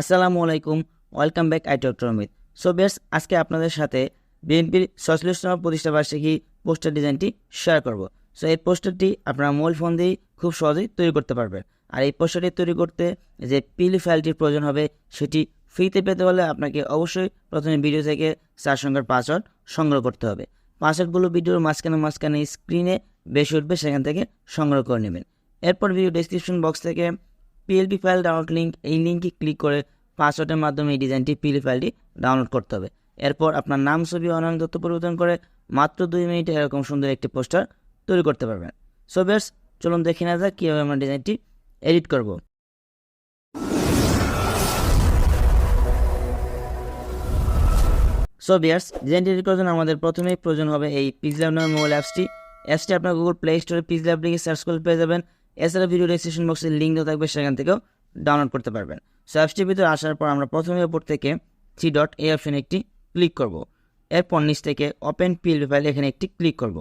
আসসালামু আলাইকুম, welcome back I doctor Amit. So base আজকে আপনাদের সাথে বিএনপির ছয়চল্লিশতম প্রতিষ্ঠা বার্ষিকী পোস্টার ডিজাইনটি শেয়ার করব। সো এই পোস্টারটি আপনারা মোবাইল ফোন দিয়েই খুব সহজেই তৈরি করতে পারবেন। আর এই পোস্টারটি তৈরি করতে যে পিলি ফাইলটির প্রয়োজন হবে, সেটি ফ্রিতে পেতে হলে আপনাকে অবশ্যই প্রথমে ভিডিও থেকে চার সংখ্যার পাসওয়ার্ড সংগ্রহ করতে হবে। পাসওয়ার্ডগুলো ভিডিওর মাঝখানে মাঝখানে স্ক্রিনে বেশি উঠবে, সেখান থেকে সংগ্রহ করে নেবেন। এরপর ভিডিও ডেসক্রিপশন বক্স থেকে পিএলপি ফাইল ডাউনলোড লিঙ্ক এই লিঙ্কে ক্লিক করে পাসওয়ার্ডের মাধ্যমে এই ডিজাইনটি পিএলপি ফাইলটি ডাউনলোড করতে হবে। এরপর আপনার নাম ছবি অনলাইন তথ্য পরিবর্তন করে মাত্র দুই মিনিটে এরকম সুন্দর একটি পোস্টার তৈরি করতে পারবেন। সো বেস চলুন দেখে না যাক কীভাবে আমরা ডিজাইনটি এডিট করব। সো বিয়ার্স ডিজাইনটি এডিট করার জন্য আমাদের প্রথমেই প্রয়োজন হবে এই পিক্সল্যাব নামের মোবাইল অ্যাপসটি অ্যাপসটি আপনার গুগল প্লে স্টোরে পিক্সল্যাব লিখে সার্চ করে পেয়ে যাবেন। এছাড়া ভিডিও ডিসক্রিপশন বক্সে লিঙ্ক দেওয়া থাকবে, সেখান থেকেও ডাউনলোড করতে পারবেন। সো অ্যাপসটির ভিতরে আসার পর আমরা প্রথমে ওপর থেকে থ্রি ডট এই অপশনে একটি ক্লিক করব। এরপর নিচ থেকে ওপেন পিএলপি ফাইল এখানে একটি ক্লিক করব।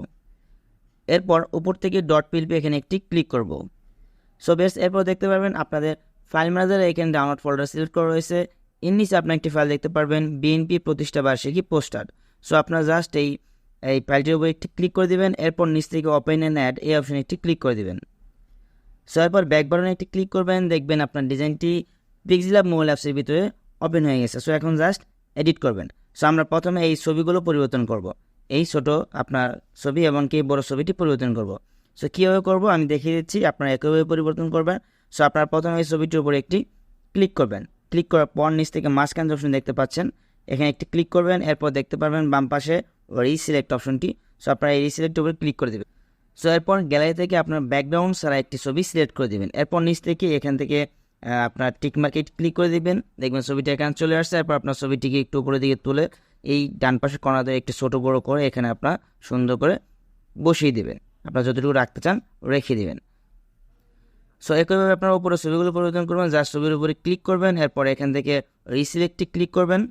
এরপর উপর থেকে ডট পিএলপি এখানে একটি ক্লিক করব। সো বেস এরপর দেখতে পারবেন আপনাদের ফাইল ম্যানেজারে এখানে ডাউনলোড ফোল্ডার সিলেক্ট করা রয়েছে। এর নিচে আপনি একটি ফাইল দেখতে পারবেন বিএনপি প্রতিষ্ঠা বার্ষিকী পোস্টার। সো আপনার জাস্ট এই এই ফাইলটির উপর একটি ক্লিক করে দিবেন, এরপর নিচ থেকে ওপেন অ্যান্ড অ্যাড এই অপশনে একটি ক্লিক করে দিবেন। সো এরপর ব্যাক বাটনে একটি ক্লিক করবেন, দেখবেন আপনার ডিজাইনটি পিক্সিলাব মোবাইল অ্যাপসের ভিতরে ওপেন হয়ে গেছে। সো এখন জাস্ট এডিট করবেন। সো আমরা প্রথমে এই ছবিগুলো পরিবর্তন করব। এই ছোট আপনার ছবি এবং কি বড় ছবিটি পরিবর্তন করব। সো কীভাবে করব? আমি দেখিয়ে দিচ্ছি, আপনারা একইভাবে পরিবর্তন করবেন। সো আপনারা প্রথমে এই ছবিটির উপরে একটি ক্লিক করবেন। ক্লিক করার পর নিচ থেকে মাঝখান অপশন দেখতে পাচ্ছেন, এখানে একটি ক্লিক করবেন। এরপর দেখতে পারবেন বাম পাশে রিসিলেক্ট অপশনটি সো আপনারা এই রিসিলেক্টের উপরে ক্লিক করে দেবেন। সো এরপর গ্যালারি থেকে আপনার ব্যাকগ্রাউন্ড ছাড়া একটি ছবি সিলেক্ট করে দেবেন। এরপর নিচ থেকে এখান থেকে আপনার টিক মার্কেট ক্লিক করে দিবেন। দেখবেন ছবিটা এখানে চলে আসছে। এরপর আপনার ছবিটিকে একটু উপরে দিকে তুলে এই ডান পাশে কর্নার দিয়ে একটু ছোটো বড়ো করে এখানে আপনার সুন্দর করে বসিয়ে দেবেন। আপনার যতটুকু রাখতে চান রেখে দেবেন। সো একইভাবে আপনার উপরে ছবিগুলো পরিবর্তন করবেন। যার ছবির উপরে ক্লিক করবেন। এরপর এখান থেকে রিসিলেক্টে ক্লিক করবেন।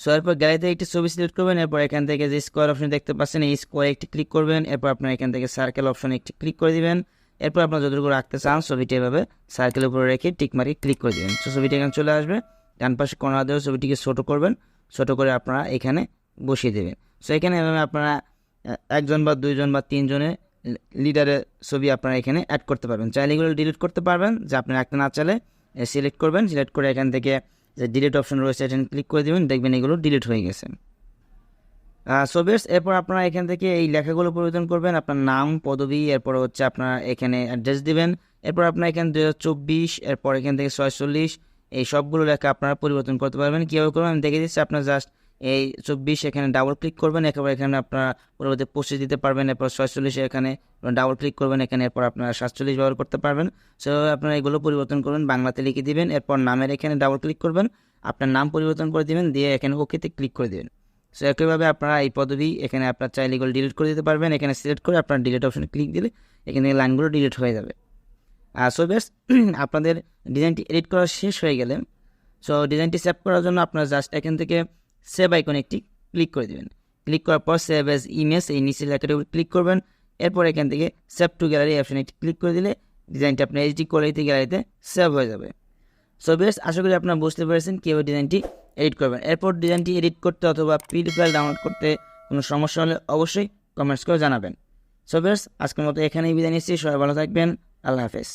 সো এরপর গ্যালারিতে একটি ছবি সিলেক্ট করবেন, এরপর এখান থেকে যে স্কোয়ার অপশন দেখতে পাচ্ছেন, এই স্কোয়ার একটি ক্লিক করবেন, এরপর আপনার এখান থেকে সার্কেল অপশনে একটি ক্লিক করে দিবেন। এরপর আপনার যতটুকু রাখতে চান, ছবিটি এভাবে সার্কেলের উপরে রেখে টিক মারি ক্লিক করে দিবেন। সো ছবিটি এখানে চলে আসবে, ডান পাশে কর্নার দিয়ে ছবিটিকে ছোটো করবেন, ছোটো করে আপনারা এখানে বসিয়ে দেবেন। সো এখানে এভাবে আপনারা একজন বা দুইজন বা তিনজনের লিডারের ছবি আপনারা এখানে অ্যাড করতে পারবেন। চাইলে এগুলো ডিলিট করতে পারবেন, যে আপনি রাখতে না চাইলে সিলেক্ট করবেন সিলেক্ট করে এখান থেকে যে ডিলিট অপশন রয়েছে, এখানে ক্লিক করে দেবেন, দেখবেন এগুলো ডিলিট হয়ে গেছে। সোভিয়েটস এরপর আপনারা এখান থেকে এই লেখাগুলো পরিবর্তন করবেন, আপনার নাম, পদবি, এরপর হচ্ছে আপনার এখানে অ্যাড্রেস দিবেন, এরপর আপনার এখানে দু হাজার চব্বিশ, এরপর এখান থেকে ছয়চল্লিশ, এই সবগুলো লেখা আপনারা পরিবর্তন করতে পারবেন। কীভাবে করবেন? আমি দেখে দিচ্ছি, আপনার জাস্ট এই চব্বিশ এখানে ডাবল ক্লিক করবেন, একেবারে এখানে আপনারা পরবর্তী পঁচিশ দিতে পারবেন, এরপর ছয়চল্লিশ এখানে ডাবল ক্লিক করবেন, এখানে এরপর আপনারা সাতচল্লিশ ব্যবহার করতে পারবেন। সেভাবে আপনারা এগুলো পরিবর্তন করবেন বাংলাতে লিখে দিবেন, এরপর নামের এখানে ডাবল ক্লিক করবেন, আপনার নাম পরিবর্তন করে দিবেন, দিয়ে এখানে ওকেতে ক্লিক করে দিবেন। সো একইভাবে আপনারা এই পদবি এখানে আপনার চাইলে এগুলো ডিলিট করে দিতে পারবেন, এখানে সিলেক্ট করে আপনার ডিলিট অপশনে ক্লিক দিলে এখানে লাইনগুলো ডিলিট হয়ে যাবে। আর সো বেশ, আপনাদের ডিজাইনটি এডিট করা শেষ হয়ে গেলে সো ডিজাইনটি সেভ করার জন্য আপনার জাস্ট এখান থেকে সেভ আইকন একটি ক্লিক করে দেবেন। ক্লিক করার পর সেভ এজ ইমেজ, এই নিচে লেখাটার উপর ক্লিক করবেন। এরপর এখান থেকে সেভ টু গ্যালারি অপশনে একটি ক্লিক করে দিলে ডিজাইনটি আপনার এইচডি কোয়ালিটি গ্যালারিতে সেভ হয়ে যাবে। সো বেশ আশা করি আপনারা বুঝতে পেরেছেন কীভাবে ডিজাইনটি এডিট করবেন। এরপর ডিজাইনটি এডিট করতে অথবা পিডি ফাইল ডাউনলোড করতে কোনো সমস্যা হলে অবশ্যই কমেন্টস করে জানাবেন। সো বেশ আজকের মতো এখানেই বিদায় নিচ্ছি। সবাই ভালো থাকবেন। আল্লাহ হাফেজ।